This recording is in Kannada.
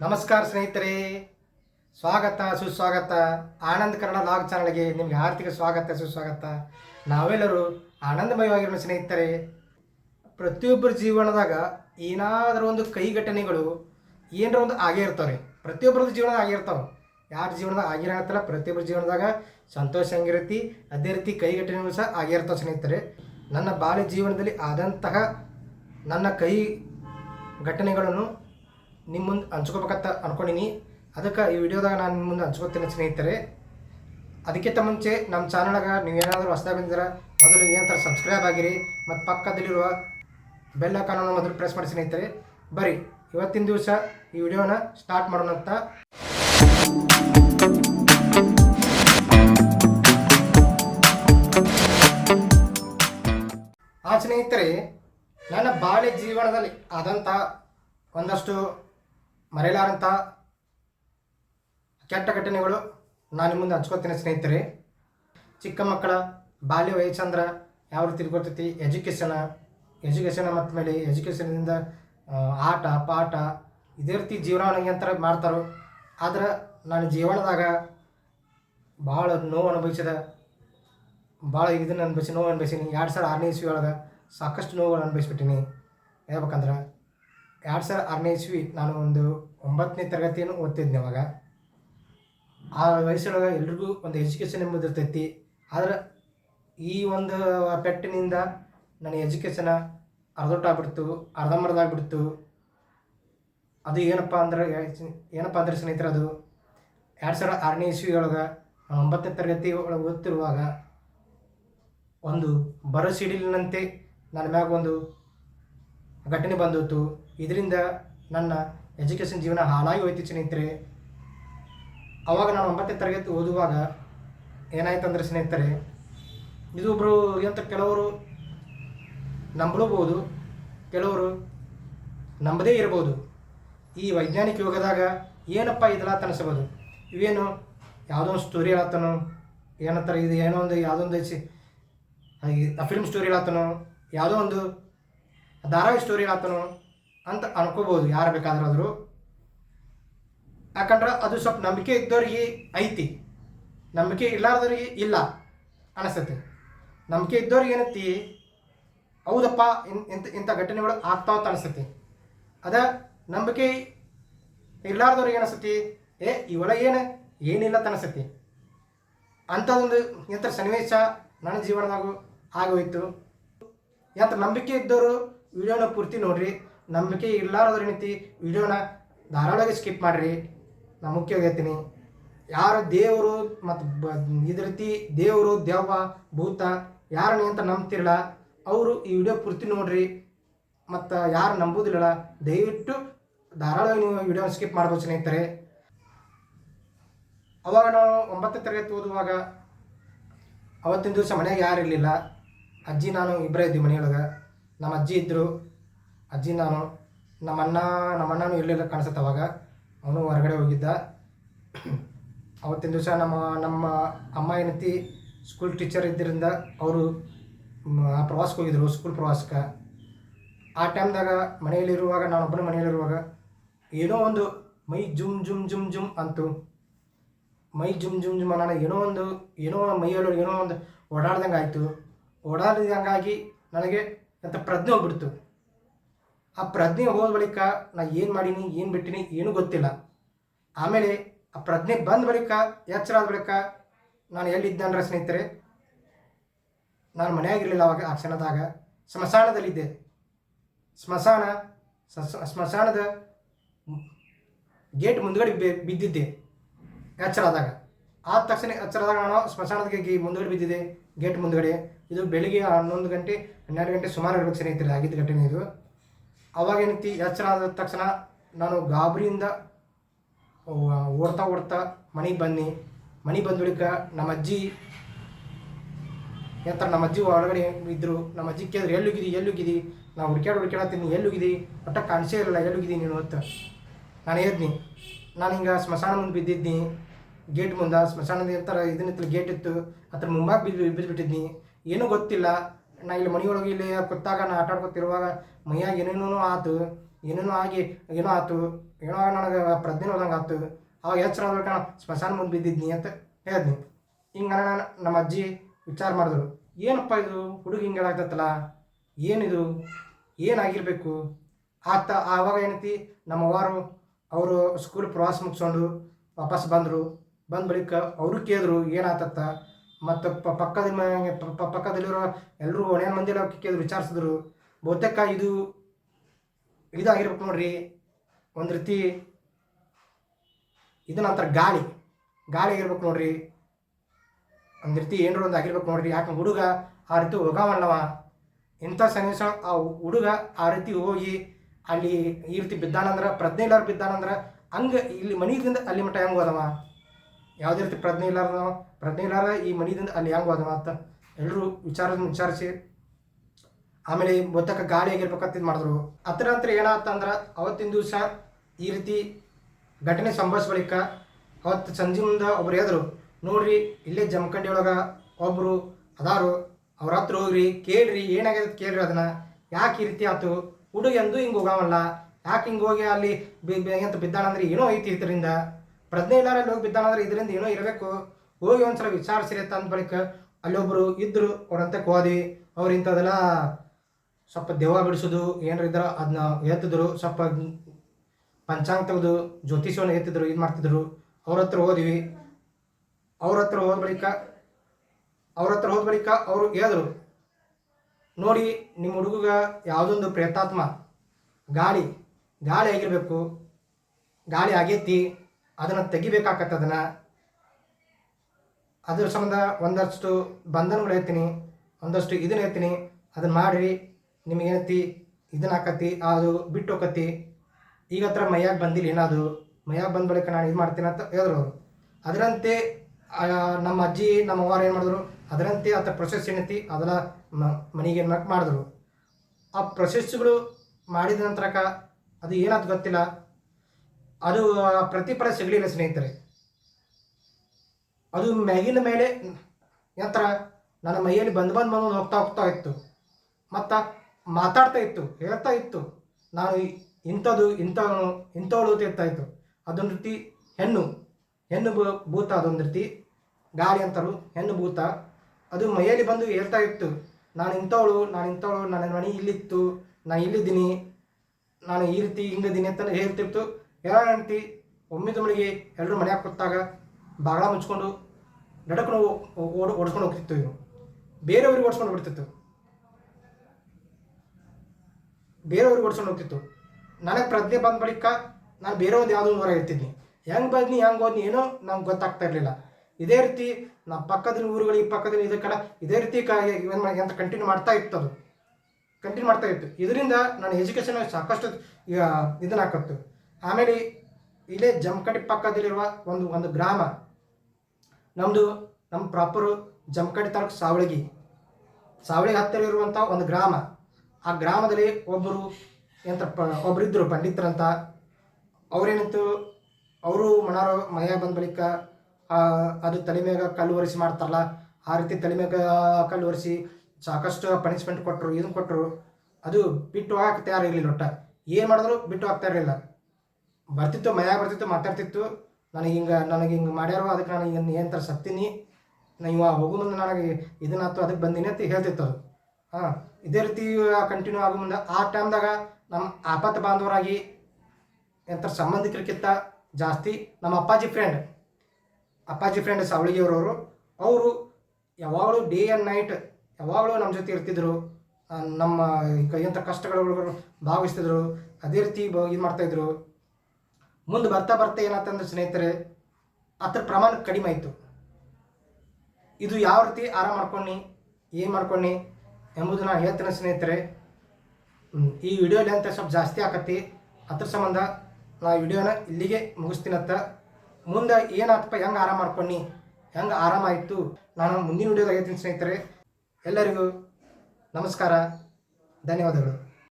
ನಮಸ್ಕಾರ ಸ್ನೇಹಿತರೆ. ಸ್ವಾಗತ, ಸುಸ್ವಾಗತ. ಆನಂದ್ ಕನ್ನಡ ಲಾಗ್ ಚಾನಲ್ಗೆ ನಿಮಗೆ ಆರ್ಥಿಕ ಸ್ವಾಗತ, ಸುಸ್ವಾಗತ. ನಾವೆಲ್ಲರೂ ಆನಂದಮಯವಾಗಿರೋ ಸ್ನೇಹಿತರೆ. ಪ್ರತಿಯೊಬ್ಬರ ಜೀವನದಾಗ ಏನಾದರೂ ಒಂದು ಕೈ ಘಟನೆಗಳು ಏನರ ಒಂದು ಆಗೇ ಇರ್ತಾವೆ ಪ್ರತಿಯೊಬ್ಬರದ್ದು ಜೀವನದಾಗ ಆಗಿರ್ತಾವೆ ಯಾರ ಜೀವನದಾಗ ಆಗಿರತ್ತಲ್ಲ ಪ್ರತಿಯೊಬ್ಬರ ಜೀವನದಾಗ ಸಂತೋಷ ಹಂಗಿರತಿ ಅದೇ ರೀತಿ ಕೈ ಘಟನೆಗಳು ಸಹ ಆಗಿರ್ತಾವೆ ಸ್ನೇಹಿತರೆ. ನನ್ನ ಬಾಲ್ಯ ಜೀವನದಲ್ಲಿ ಆದಂತಹ ನನ್ನ ಕೈ ಘಟನೆಗಳನ್ನು ನಿಮ್ಮ ಮುಂದೆ ಹಂಚ್ಕೋಬೇಕಂತ ಅನ್ಕೊಂಡಿನಿ. ಅದಕ್ಕೆ ಈ ವಿಡಿಯೋದಾಗ ನಾನು ನಿಮ್ಮ ಮುಂದೆ ಹಂಚ್ಕೋತೀನಿ ಸ್ನೇಹಿತರೆ. ಅದಕ್ಕಿಂತ ಮುಂಚೆ ನಮ್ಮ ಚಾನಲಾಗ ನೀವು ಏನಾದರೂ ಹೊಸದಾಗಿ ಬಂದಿದ್ರೆ ಮೊದಲು ಏನಂತರ ಸಬ್ಸ್ಕ್ರೈಬ್ ಆಗಿರಿ, ಮತ್ತು ಪಕ್ಕದಲ್ಲಿರುವ ಬೆಲ್ ಕಾನೂನು ಮೊದಲು ಪ್ರೆಸ್ ಮಾಡಿ ಸ್ನೇಹಿತರೆ. ಬರ್ರಿ ಇವತ್ತಿನ ದಿವಸ ಈ ವಿಡಿಯೋನ ಸ್ಟಾರ್ಟ್ ಮಾಡೋಣ ಅಂತ. ಆ ಸ್ನೇಹಿತರೆ, ನನ್ನ ಬಾಳೆ ಜೀವನದಲ್ಲಿ ಆದಂಥ ಒಂದಷ್ಟು ಮರೆಯಲಾರಂಥ ಕೆಟ್ಟ ಘಟನೆಗಳು ನಾನು ಮುಂದೆ ಹಂಚ್ಕೋತೀನಿ ಸ್ನೇಹಿತರೆ. ಚಿಕ್ಕ ಮಕ್ಕಳ ಬಾಲ್ಯ ವಯಸ್ಸಂದ್ರೆ ಯಾವ ರೀತಿ ಗೊತ್ತೈತಿ ಎಜುಕೇಷನ ಎಜುಕೇಷನ್ ಮತ್ತು ಮೇಲೆ ಎಜುಕೇಷನಿಂದ ಆಟ, ಪಾಠ ಇದೇ ರೀತಿ ಜೀವನವನ್ನು ಅಂತಾರೆ ಮಾಡ್ತಾರೋ, ಆದ್ರೆ ನನ್ನ ಜೀವನದಾಗ ಭಾಳ ನೋವು ಅನುಭವಿಸಿದ. ಭಾಳ ಇದನ್ನು ಅನುಭವಿಸಿ, ನೋವು ಅನುಭವಿಸೀನಿ. ಎರಡು ಸಾವಿರ ಆರನೇ ಇಸ್ವಿ ಒಳಗೆ ಸಾಕಷ್ಟು ನೋವುಗಳು ಅನುಭವಿಸ್ಬಿಟ್ಟಿನಿ. ಹೇಳ್ಬೇಕಂದ್ರೆ ಎರಡು ಸಾವಿರ ಆರನೇ ಇಸ್ವಿ ನಾನು ಒಂದು ಒಂಬತ್ತನೇ ತರಗತಿಯನ್ನು ಓದ್ತಿದ್ದೆ ಅವಾಗ. ಆ ವಯಸ್ಸೊಳಗೆ ಎಲ್ರಿಗೂ ಒಂದು ಎಜುಕೇಷನ್ ಎಂಬುದು ಇರ್ತೈತಿ. ಆದ್ರೆ ಈ ಒಂದು ಪೆಟ್ಟಿನಿಂದ ನನ್ನ ಎಜುಕೇಷನ ಅರ್ಧೊಟ್ಟಾಗ್ಬಿಡ್ತು ಅರ್ಧಂಬರ್ಧ ಆಗ್ಬಿಡ್ತು ಅದು ಏನಪ್ಪ ಅಂದ್ರೆ ಏನಪ್ಪ ಅಂದ್ರೆ ಸ್ನೇಹಿತರೆ ಅದು, ಎರಡು ಸಾವಿರದ ಆರನೇ ಇಸ್ವಿ ಒಳಗೆ ಒಂಬತ್ತನೇ ತರಗತಿ ಒಳಗೆ ಓದ್ತಿರುವಾಗ ಒಂದು ಬರೋ ಸಿಡಿಲಿನಂತೆ ನನ್ನ ಮ್ಯಾಗ ಒಂದು ಘಟನೆ ಬಂದಿತ್ತು ಇದರಿಂದ ನನ್ನ ಎಜುಕೇಷನ್ ಜೀವನ ಹಾಳಾಗಿ ಹೋಯ್ತು ಸ್ನೇಹಿತರೆ. ಅವಾಗ ನಾನು ಒಂಬತ್ತನೇ ತರಗತಿ ಓದುವಾಗ ಏನಾಯ್ತು ಅಂದ್ರೆ ಸ್ನೇಹಿತರೆ, ಇದು ಒಬ್ಬರು ಅಂತ ಕೆಲವರು ನಂಬಲೂಬಹುದು, ಕೆಲವರು ನಂಬದೇ ಇರ್ಬೋದು ಈ ವೈಜ್ಞಾನಿಕ ಯುಗದಾಗ ಏನಪ್ಪ ಇದೆಲ್ಲ ತನಿಸ್ಬೋದು ಇವೇನು? ಯಾವುದೋ ಒಂದು ಸ್ಟೋರಿ ಹೇಳತ್ತನೋ ಏನಂತಾರೆ ಇದು ಏನೋ ಒಂದು, ಯಾವುದೋ ಒಂದು ಫಿಲ್ಮ್ ಸ್ಟೋರಿ ಹೇಳತ್ತನೋ ಯಾವುದೋ ಒಂದು ಧಾರಾವಾಹಿ ಸ್ಟೋರಿ ಹೇಳತ್ತನೋ ಅಂತ ಅನ್ಕೋಬಹುದು, ಯಾರು ಬೇಕಾದ್ರಾದ್ರು. ಯಾಕಂದ್ರೆ ಅದು ಸ್ವಲ್ಪ ನಂಬಿಕೆ ಇದ್ದವ್ರಿಗೆ ಐತಿ. ನಂಬಿಕೆ ಇಲ್ಲಾರ್ದವ್ರಿಗೆ ಇಲ್ಲ ಅನಿಸ್ತೈತಿ. ನಂಬಿಕೆ ಇದ್ದವ್ರಿಗೆ ಏನೈತಿ? ಹೌದಪ್ಪ ಇಂಥ ಇಂಥ ಘಟನೆಗಳು ಆಗ್ತಾವ ಅಂತ ಅನಿಸ್ತೈತಿ. ಅದ ನಂಬಿಕೆ ಇರ್ಲಾರ್ದವ್ರಿಗೆ ಅನಿಸ್ತೈತಿ ಏ ಇವಳ ಏನು? ಏನಿಲ್ಲ ಅನಿಸ್ತೈತಿ. ಅಂಥದ್ದೊಂದು ಇಂಥ ಸನ್ನಿವೇಶ ನನ್ನ ಜೀವನದಾಗೂ ಆಗೋಯ್ತು. ಎಂಥ ನಂಬಿಕೆ ಇದ್ದವರು ವಿಡಿಯೋನ ಪೂರ್ತಿ ನೋಡ್ರಿ. ನಂಬಿಕೆ ಇರ್ಲಾರದ್ರ ಏನೈತಿ ವಿಡಿಯೋನ ಧಾರಾಳವಾಗಿ ಸ್ಕಿಪ್ ಮಾಡಿರಿ. ನಾ ಮುಖ್ಯ ಹೇಳ್ತೀನಿ. ಯಾರು ದೇವರು ಮತ್ತು ಬ ರೀತಿ ದೇವರು ದೆವ್ವ ಭೂತ ಯಾರನ್ನ ಅಂತ ನಂಬ್ತಿರಲ್ಲ ಅವರು ಈ ವಿಡಿಯೋ ಪೂರ್ತಿ ನೋಡ್ರಿ. ಮತ್ತು ಯಾರು ನಂಬುದಿಲ್ಲ ದಯವಿಟ್ಟು ಧಾರಾಳವಾಗಿ ನೀವು ವಿಡಿಯೋ ಸ್ಕಿಪ್ ಮಾಡ್ಬೋದು ಸ್ನೇಹಿತರೆ. ಅವಾಗ ನಾವು ಒಂಬತ್ತನೇ ತರಗತಿ ಓದುವಾಗ ಅವತ್ತಿನ ದಿವಸ ಮನೆಗೆ ಯಾರು ಇರಲಿಲ್ಲ. ಅಜ್ಜಿ, ನಾನು ಇಬ್ಬರೇ ಇದ್ವಿ ಮನೆಯೊಳಗೆ. ನಮ್ಮ ಅಜ್ಜಿ ಇದ್ದರು ಅಜ್ಜಿ ನಾನು ನಮ್ಮ ಅಣ್ಣ ನಮ್ಮ ಅಣ್ಣನೂ ಇರಲಿಲ್ಲ ಕಾಣಿಸುತ್ತೆ ಅವಾಗ. ಅವನು ಹೊರಗಡೆ ಹೋಗಿದ್ದ. ಅವತ್ತಿನ ದಿವಸ ನಮ್ಮ ನಮ್ಮ ಅಮ್ಮ ಏನತಿ ಸ್ಕೂಲ್ ಟೀಚರ್ ಇದ್ದರಿಂದ ಅವರು ಆ ಪ್ರವಾಸಕ್ಕೆ ಹೋಗಿದ್ರು ಸ್ಕೂಲ್ ಪ್ರವಾಸಕ್ಕೆ. ಆ ಟೈಮ್ದಾಗ ಮನೆಯಲ್ಲಿರುವಾಗ ನಾನೊಬ್ಬನ ಮನೆಯಲ್ಲಿರುವಾಗ ಏನೋ ಒಂದು ಮೈ ಜುಮ್ ಜುಮ್ ಜುಮ್ ಜುಮ್ ಅಂತು. ಮೈ ಜುಮ್ ಜುಮ್ ಜುಮ್ ಅನ್ನೋ ಏನೋ ಒಂದು, ಏನೋ ಮೈಯಲ್ಲಿ ಏನೋ ಒಂದು ಓಡಾಡ್ದಂಗೆ ಆಯಿತು ಓಡಾಡ್ದಂಗಾಗಿ ನನಗೆ ಅಂತ ಪ್ರಜ್ಞೆ ಹೋಗ್ಬಿಡ್ತು. ಆ ಪ್ರಜ್ಞೆ ಹೋದ ಬಳಿಕ ನಾ ಏನು ಮಾಡೀನಿ, ಏನು ಬಿಟ್ಟಿನಿ ಏನೂ ಗೊತ್ತಿಲ್ಲ. ಆಮೇಲೆ ಆ ಪ್ರಜ್ಞೆ ಬಂದ ಬಳಿಕ, ಎಚ್ಚರ ಆದ ಬಳಿಕ ನಾನು ಎಲ್ಲಿದ್ದೆ ಅಂದ್ರೆ ಸ್ನೇಹಿತರೆ, ನಾನು ಮನೆಯಾಗಿರಲಿಲ್ಲ ಅವಾಗ ಆ ಕ್ಷಣದಾಗ. ಸ್ಮಶಾನದಲ್ಲಿದ್ದೆ. ಸ್ಮಶಾನ ಸ್ಮಶಾನದ ಗೇಟ್ ಮುಂದ್ಗಡೆ ಬಿದ್ದಿದ್ದೆ ಎಚ್ಚರ ಆದಾಗ. ಆದ ತಕ್ಷಣ ಎಚ್ಚರ ಆದಾಗ ನಾನು ಸ್ಮಶಾನದ ಮುಂದ್ಗಡೆ ಬಿದ್ದಿದೆ ಗೇಟ್ ಮುಂದ್ಗಡೆ. ಇದು ಬೆಳಿಗ್ಗೆ ಹನ್ನೊಂದು ಗಂಟೆ, ಹನ್ನೆರಡು ಗಂಟೆ ಸುಮಾರು ಇರ್ಬೇಕು ಸ್ನೇಹಿತರೆ, ಆಗಿದ್ದ ಘಟನೆ ಇದು. ಅವಾಗ ಏನೈತಿ ಎಚ್ಚರ ಆದ ತಕ್ಷಣ ನಾನು ಗಾಬರಿಯಿಂದ ಓಡ್ತಾ ಓಡ್ತಾ ಮನೆಗೆ ಬನ್ನಿ. ಮನೆಗೆ ಬಂದ ಬಳಿಕ ನಮ್ಮ ಅಜ್ಜಿ ಎಂತಾರೆ ನಮ್ಮ ಅಜ್ಜಿ ಒಳಗಡೆ ಇದ್ದರು ನಮ್ಮ ಅಜ್ಜಿ ಕೇಳಿದ್ರೆ ಎಲ್ಲುಗಿದಿ ಎಲ್ಲುಗಿದಿ ನಾವು ಹುಡ್ಕ್ಯಾಡ್ ಹುಡ್ಕ್ಯಾಡತ್ತೀನಿ ಎಲ್ಲುಗಿದಿ ಒಟ್ಟ ಕಾಣಿಸೇ ಇರಲ್ಲ ಎಲ್ಲುಗಿದಿ ನೀನು? ಅಂತ. ನಾನು ಹೇಳಿದ್ನಿ, ನಾನು ಹಿಂಗೆ ಸ್ಮಶಾನ ಮುಂದೆ ಬಿದ್ದಿದ್ನಿ. ಗೇಟ್ ಮುಂದೆ, ಸ್ಮಶಾನದ ಎಂತರ ಇದನ್ನಿತ್ತಲ್ಲ ಗೇಟ್ ಇತ್ತು. ಅದ್ರ ಮುಂಭಾಗ ಬಿದ್ದು ಬಿದ್ದುಬಿಟ್ಟಿದ್ನಿ ಏನೂ ಗೊತ್ತಿಲ್ಲ. ನಾ ಇಲ್ಲಿ ಮನೆಯೊಳಗೆ ಇಲ್ಲಿ ಕುತ್ತಾಗ ನಾ ಆಟ ಆಡ್ಕೊತಿರುವಾಗ ಮೈಯಾಗ ಏನೇನೋ ಆತು, ಏನೇನೋ ಆಗಿ ಏನೋ ಆತು, ಏನೋ ನನಗೆ ಪ್ರಜ್ಞೆ ಹೋದಂಗೆ ಆತು. ಅವಾಗ ಎಚ್ಚರ ಕಣ, ಸ್ಮಶಾನ ಮುಂದೆ ಬಿದ್ದಿದ್ನಿ ಅಂತ ಹೇಳಿದ್ನಿ. ಹಿಂಗೆ ನಾನು ನಮ್ಮ ಅಜ್ಜಿ ವಿಚಾರ ಮಾಡಿದ್ರು. ಏನಪ್ಪ ಇದು ಹುಡುಗಿ ಹಿಂಗೆ ಹೇಳಾಗ್ತತ್ತಲ್ಲ ಏನಿದು? ಏನಾಗಿರಬೇಕು? ಆತ ಆವಾಗ ಏನೈತಿ, ನಮ್ಮ ಅವ್ವಾರು ಅವರು ಸ್ಕೂಲ್ ಪ್ರವಾಸ ಮುಗಿಸ್ಕೊಂಡು ವಾಪಸ್ ಬಂದರು. ಬಂದ ಬಳಿಕ ಅವರು ಕೇಳಿದ್ರು, ಏನಾತತ್ತ? ಮತ್ತು ಪಕ್ಕದ ಪಕ್ಕದಲ್ಲಿರೋ ಎಲ್ಲರೂ ಒಣ ಮಂದಿ ಕೇಳಿದ್ರು, ವಿಚಾರಿಸಿದ್ರು. ಬಹುತೇಕ ಇದು ಇದಾಗಿರ್ಬೇಕು ನೋಡ್ರಿ. ಒಂದು ರೀತಿ ಇದು ನಂತರ ಗಾಳಿ. ಗಾಳಿ ಆಗಿರ್ಬೇಕು ನೋಡ್ರಿ. ಒಂದು ರೀತಿ ಏನರ ಒಂದು ಆಗಿರ್ಬೇಕು ನೋಡ್ರಿ. ಯಾಕೆ ಹುಡುಗ ಆ ರೀತಿ ಹೋಗವಲ್ಲವ. ಇಂಥ ಸನ್ನಿವೇಶ ಆ ಹುಡುಗ ಆ ರೀತಿ ಹೋಗಿ ಅಲ್ಲಿ ಈ ರೀತಿ ಬಿದ್ದಾನಂದ್ರೆ, ಪ್ರಜ್ಞೆ ಇಲ್ಲಾರ ಬಿದ್ದಾನಂದ್ರೆ, ಹಂಗೆ ಇಲ್ಲಿ ಮನೆಯಿಂದ ಅಲ್ಲಿ ಮಟ್ಟ ಹೆಂಗೆ ಹೋದವ? ಯಾವುದೇ ರೀತಿ ಪ್ರಜ್ಞೆ ಇಲ್ಲಾರ ಪ್ರಜ್ಞೆ ಇಲ್ಲಾರ ಈ ಮನಿದಿಂದ ಅಲ್ಲಿ ಹೆಂಗೆ ಹೋದವ ಅಂತ ಎಲ್ಲರೂ ವಿಚಾರ ವಿಚಾರಿಸಿ, ಆಮೇಲೆ ಮೊತ್ತಕ್ಕೆ ಗಾಳಿ ಆಗಿರ್ಬೇಕಂತ ಇದು ಮಾಡಿದ್ರು. ಹತ್ರ ಹತ್ರ ಏನಾಯ್ತಂದ್ರೆ ಅವತ್ತಿನ ದಿವಸ ಈ ರೀತಿ ಘಟನೆ ಸಂಭವಿಸ ಬಳಿಕ ಅವತ್ತು ಸಂಜೆ ಮುಂದೆ ಒಬ್ರು ಹೇಳಿದ್ರು, ನೋಡ್ರಿ, ಇಲ್ಲೇ ಜಮಖಂಡಿ ಒಳಗೆ ಒಬ್ಬರು ಅದಾರು, ಅವ್ರ ಹತ್ರ ಹೋಗ್ರಿ, ಕೇಳ್ರಿ, ಏನಾಗ್ಯದ ಕೇಳ್ರಿ ಅದನ್ನ. ಯಾಕೆ ಈ ರೀತಿ ಆತು? ಹುಡುಗ ಎಂದೂ ಹಿಂಗೆ ಹೋಗವಲ್ಲ. ಯಾಕೆ ಹಿಂಗೆ ಹೋಗಿ ಅಲ್ಲಿ ಬಿ- ಅಂತ ಬಿದ್ದಾನಂದ್ರೆ ಏನೋ ಐತಿ ಇದರಿಂದ. ಪ್ರಜ್ಞೆ ಇಲ್ಲಾರಲ್ಲಿ ಹೋಗಿ ಬಿದ್ದಾನಂದ್ರೆ ಇದರಿಂದ ಏನೋ ಇರಬೇಕು. ಹೋಗಿ ಒಂದ್ಸಲ ವಿಚಾರಿಸಿರಿ ಅಂತ ಅಂದ ಬಳಿಕ ಅಲ್ಲೊಬ್ರು ಇದ್ರು, ಅವ್ರಂತೆ ಹೋದ್ವಿ ಅವ್ರು ಇಂಥದೆಲ್ಲ ಸ್ವಲ್ಪ ದೆವ್ವ ಬಿಡಿಸೋದು, ಏನಾರ ಇದ್ರ ಅದನ್ನ ಎತ್ತಿದ್ರು ಸ್ವಲ್ಪ ಪಂಚಾಂಗ ತೆಗೆದು ಜ್ಯೋತಿಷವನ್ನು ಎತ್ತಿದ್ರು ಇದು ಮಾಡ್ತಿದ್ರು. ಅವ್ರ ಹತ್ರ ಹೋದ್ವಿ. ಅವ್ರ ಹತ್ರ ಹೋದ ಬಳಿಕ, ಅವ್ರ ಹತ್ರ ಹೋದ ಬಳಿಕ ಅವರು ಹೇಳಿದ್ರು, ನೋಡಿ ನಿಮ್ಮ ಹುಡುಗ ಯಾವುದೊಂದು ಪ್ರೇತಾತ್ಮ, ಗಾಳಿ ಗಾಳಿ ಆಗಿರಬೇಕು, ಗಾಳಿ ಆಗೈತಿ ಅದನ್ನು ತೆಗಿಬೇಕಾಗತ್ತೆ ಅದನ್ನು. ಅದ್ರ ಸಂಬಂಧ ಒಂದಷ್ಟು ಬಂಧನಗಳು ಹೇಳ್ತೀನಿ. ಒಂದಷ್ಟು ಇದನ್ನ ಹೇಳ್ತೀನಿ. ಅದನ್ನು ಮಾಡಿರಿ ನಿಮ್ಗೆ ಏನೈತಿ ಇದನ್ನ ಹಾಕತಿ ಅದು ಬಿಟ್ಟು ಹೋಗತ್ತಿ. ಈಗ ಹತ್ರ ಮೈಯಾಗ ಬಂದಿಲ್ಲ ಏನಾದರೂ? ಮೈಯಾಗ ಬಂದ ಬಳಿಕ ನಾನು ಇದು ಮಾಡ್ತೀನಿ ಅಂತ ಹೇಳಿದ್ರು ಅವರು. ಅದರಂತೆ ನಮ್ಮ ಅಜ್ಜಿ, ನಮ್ಮ ಅವ್ವಾರು ಏನು ಮಾಡಿದ್ರು? ಅದರಂತೆ ಆತ ಪ್ರೊಸೆಸ್ ಏನೈತಿ ಅದೆಲ್ಲ ಮನೆಗೆ ಏನು ಮಾಡಿದ್ರು? ಆ ಪ್ರೊಸೆಸ್ಗಳು ಮಾಡಿದ ನಂತರಕ ಅದು ಏನಾದ್ ಗೊತ್ತಿಲ್ಲ. ಅದು ಪ್ರತಿಫಲ ಸಿಗಲಿಲ್ಲ ಸ್ನೇಹಿತರೆ. ಅದು ಮ್ಯಾಗಿನ ಮೇಲೆ ನಂತರ ನನ್ನ ಮೈಯಲ್ಲಿ ಬಂದು ಬಂದು ಬಂದು ಹೋಗ್ತಾ ಹೋಗ್ತಾ ಇತ್ತು. ಮತ್ತು ಮಾತಾಡ್ತಾ ಇತ್ತು, ಹೇಳ್ತಾ ಇತ್ತು. ನಾನು ಇಂಥದ್ದು ಇಂಥವನು ಇಂಥವಳು ಅಂತ ಹೇಳ್ತಾ ಇತ್ತು. ಅದೊಂದು ರೀತಿ ಹೆಣ್ಣು ಹೆಣ್ಣು ಭೂತ ಅದೊಂದು ರೀತಿ. ಗಾಳಿ ಅಂತಾರು ಹೆಣ್ಣು ಭೂತ. ಅದು ಮೈಯಲ್ಲಿ ಬಂದು ಹೇಳ್ತಾ ಇತ್ತು. ನಾನು ಇಂಥವಳು ನಾನು ಇಂಥವಳು, ನನ್ನ ಮನೆ ಇಲ್ಲಿತ್ತು ನಾನು ಇಲ್ಲಿದ್ದೀನಿ, ನಾನು ಈ ರೀತಿ ಹಿಂಗಿದ್ದೀನಿ ಅಂತ ಹೇಳ್ತಿತ್ತು ಎಲ್ಲ ಒಮ್ಮಿದ ಮಳಿಗೆ ಎಲ್ಲರೂ ಮನೆಯಾಗ ಕೂತಾಗ ಬಾಗಳ ಮುಚ್ಕೊಂಡು ನಡ್ಕೊಂಡು ಓಡ್, ಓಡಿಸ್ಕೊಂಡು ಹೋಗ್ತಿತ್ತು ಇವು ಬೇರೆಯವ್ರಿಗೆ ಓಡಿಸ್ಕೊಂಡು ಬಿಡ್ತಿತ್ತು ಬೇರೆಯವ್ರಿಗೆ ಓಡಿಸ್ಕೊಂಡು ಹೋಗ್ತಿತ್ತು. ನನಗೆ ಪ್ರಜ್ಞೆ ಬಂದ ಬಳಿಕ ನಾನು ಬೇರೆ ಒಂದು ಯಾವುದೋ ಊರಾಗ ಇರ್ತಿದ್ನಿ. ಹೆಂಗೆ ಬಂದ್ನಿ, ಹೆಂಗೆ ಹೋದ್ನಿ ಏನೋ ನಂಗೆ ಗೊತ್ತಾಗ್ತಾ ಇರಲಿಲ್ಲ. ಇದೇ ರೀತಿ ನಮ್ಮ ಪಕ್ಕದ ಊರುಗಳಿಗೆ ಪಕ್ಕದ ಇದ್ರ ಕಡೆ ಇದೇ ರೀತಿ ಅಂತ ಕಂಟಿನ್ಯೂ ಮಾಡ್ತಾ ಇತ್ತು ಅದು. ಕಂಟಿನ್ಯೂ ಮಾಡ್ತಾ ಇತ್ತು. ಇದರಿಂದ ನಾನು ಎಜುಕೇಷನ್ ಸಾಕಷ್ಟು ಇದನ್ನ ಹಾಕತ್ತು ಆಮೇಲೆ ಇಲ್ಲೇ ಜಮಖಂಡಿ ಪಕ್ಕದಲ್ಲಿರುವ ಒಂದು ಒಂದು ಗ್ರಾಮ. ನಮ್ಮದು ನಮ್ಮ ಪ್ರಾಪರು ಜಮಖಂಡಿ ತಾಲೂಕು ಸಾವಳಗಿ. ಸಾವಳಿಗೆ ಹತ್ತಿರ ಇರುವಂಥ ಒಂದು ಗ್ರಾಮ. ಆ ಗ್ರಾಮದಲ್ಲಿ ಒಬ್ಬರು ಎಂತ ಪ ಒಬ್ಬರಿದ್ದರು ಪಂಡಿತರಂತ. ಅವರೇನಿತ್ತು ಅವರು ಮನಾರ ಮಯ ಬಂದ ಬಳಿಕ ಅದು ತಲೆ ಮ್ಯಾಗ ಕಲ್ಲು ಒರೆಸಿ ಮಾಡ್ತಾರಲ್ಲ, ಆ ರೀತಿ ತಲೆ ಮೇಗ ಕಲ್ಲು ಒರೆಸಿ ಸಾಕಷ್ಟು ಪನಿಷ್ಮೆಂಟ್ ಕೊಟ್ಟರು ಇದನ್ನು ಕೊಟ್ಟರು ಅದು ಬಿಟ್ಟು ಹೋಗಕ್ಕೆ ತಯಾರಿರಲಿಲ್ಲ ಒಟ್ಟ. ಏನು ಮಾಡಿದ್ರು ಬಿಟ್ಟು ಹೋಗ್ತಾ ಇರಲಿಲ್ಲ ಬರ್ತಿತ್ತು, ಮನ್ಯಾಗ ಬರ್ತಿತ್ತು, ಮಾತಾಡ್ತಿತ್ತು. ನನಗೆ ಹಿಂಗೆ ನನಗೆ ಹಿಂಗೆ ಮಾಡ್ಯಾರ ಅದಕ್ಕೆ ನಾನು ಏನು ಏನು ಥರ ಸತ್ತೀನಿ. ನಾ ಇವ ಹೋಗು ಮುಂದೆ ನನಗೆ ಇದನ್ನಾತು ಅದಕ್ಕೆ ಬಂದೀನಿ ಅಂತ ಹೇಳ್ತಿತ್ತು ಅದು ಹಾಂ, ಇದೇ ರೀತಿ ಕಂಟಿನ್ಯೂ ಆಗೋ ಮುಂದೆ. ಆ ಟೈಮ್ದಾಗ ನಮ್ಮ ಆಪತ್ ಬಾಂಧವರಾಗಿ ಎಂಥ ಸಂಬಂಧಿಕರಿಗಿಂತ ಜಾಸ್ತಿ ನಮ್ಮ ಅಪ್ಪಾಜಿ ಫ್ರೆಂಡ್ ಅಪ್ಪಾಜಿ ಫ್ರೆಂಡ್ ಸಾವಳಿಗೆಯವರವರು ಅವರು ಯಾವಾಗಲೂ ಡೇ ಆ್ಯಂಡ್ ನೈಟ್ ಯಾವಾಗಲೂ ನಮ್ಮ ಜೊತೆ ಇರ್ತಿದ್ರು. ನಮ್ಮ ಎಂಥ ಕಷ್ಟಗಳು ಭಾಗವಹಿಸ್ತಿದ್ರು ಅದೇ ರೀತಿ ಇದು ಮಾಡ್ತಾಯಿದ್ರು ಮುಂದೆ ಬರ್ತಾ ಬರ್ತಾ ಏನಾಯ್ತಂದ್ರೆ ಸ್ನೇಹಿತರೆ, ಅದ್ರ ಪ್ರಮಾಣ ಕಡಿಮೆ ಆಯಿತು. ಇದು ಯಾವ ರೀತಿ ಆರಾಮ ಮಾಡ್ಕೊಂಡು, ಏನು ಮಾಡ್ಕೊಂಡು ಎಂಬುದು ನಾನು ಹೇಳ್ತೇನೆ ಸ್ನೇಹಿತರೆ. ಈ ವಿಡಿಯೋ ಲೆಂತ್ ಸ್ವಲ್ಪ ಜಾಸ್ತಿ ಆಕತಿ. ಅದ್ರ ಸಂಬಂಧ ನಾ ವಿಡಿಯೋನ ಇಲ್ಲಿಗೆ ಮುಗಿಸ್ತೀನತ್ತ. ಮುಂದೆ ಏನಾತಪ್ಪ, ಹೆಂಗೆ ಆರಾಮ ಮಾಡ್ಕೊಂಡು, ಹೆಂಗೆ ಆರಾಮಾಯಿತು ನಾನು ಮುಂದಿನ ವಿಡಿಯೋದಾಗ ಹೇಳ್ತೀನಿ ಸ್ನೇಹಿತರೆ. ಎಲ್ಲರಿಗೂ ನಮಸ್ಕಾರ, ಧನ್ಯವಾದಗಳು.